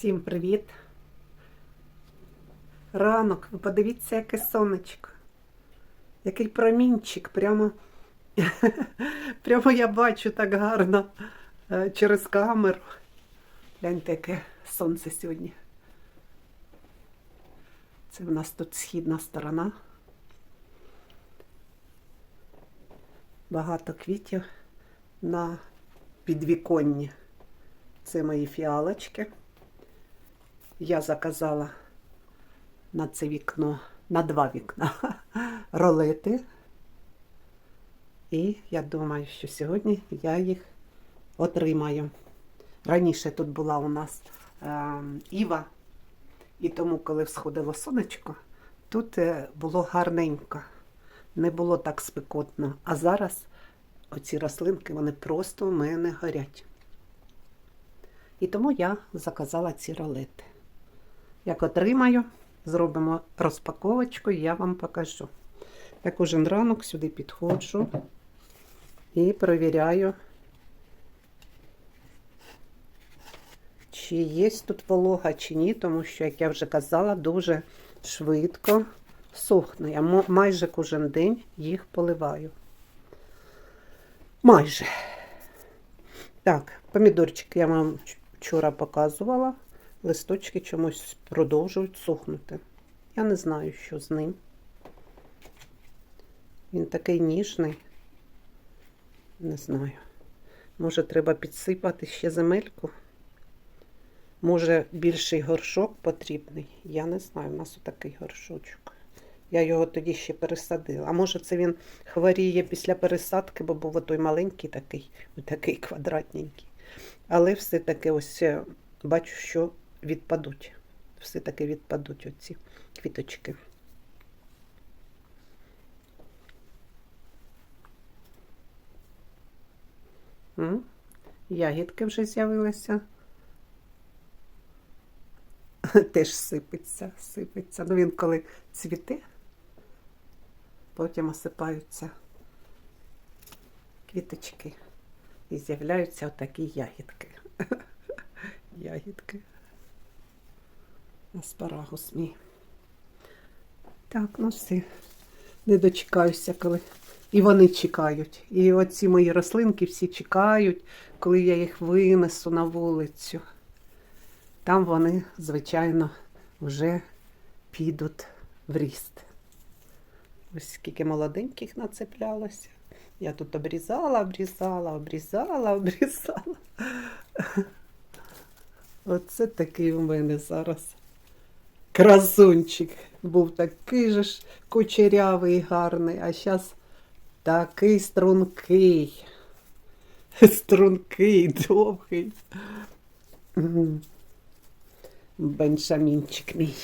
Всім привіт! Ранок, ви подивіться, яке сонечко. Який промінчик. Прямо, прямо я бачу так гарно е, через камеру. Гляньте, яке сонце сьогодні. Це в нас тут східна сторона. Багато квітів на підвіконні. Це мої фіалочки. Я заказала на це вікно, на два вікна ролети. І я думаю, що сьогодні я їх отримаю. Раніше тут була у нас е, Іва, і тому, коли всходило сонечко, тут е, було гарненько, не було так спекотно. А зараз оці рослинки вони просто в мене горять. І тому я заказала ці ролети. Як отримаю, зробимо розпаковочку, і я вам покажу. Я кожен ранок сюди підходжу і перевіряю, чи є тут волога, чи ні, тому що, як я вже казала, дуже швидко сохне. Я майже кожен день їх поливаю. Майже. Так, помідорчики я вам вчора показувала. Листочки чомусь продовжують сохнути. Я не знаю, що з ним. Він такий ніжний. Не знаю. Може, треба підсипати ще земельку. Може, більший горшок потрібний. Я не знаю, у нас отакий горшочок. Я його тоді ще пересадила. А може, це він хворіє після пересадки, бо був той маленький такий, такий квадратненький. Але все-таки ось е, бачу, що відпадуть. Все-таки відпадуть оці квіточки. Ягідки вже з'явилися. Теж сипеться, сипеться. Ну він коли цвіте, потім осипаються квіточки і з'являються отакі ягідки. Ягідки. Аспарагус мій. Так, ну все. Не дочекаюся, коли. І вони чекають. І оці мої рослинки всі чекають, коли я їх винесу на вулицю. Там вони, звичайно, вже підуть в ріст. Ось скільки молоденьких нацеплялося. Я тут обрізала, обрізала, обрізала, обрізала. Оце такий у мене зараз красунчик. Був такий же ж кучерявий, гарний, а зараз такий стрункий. Стрункий, довгий. Беншамінчик мій.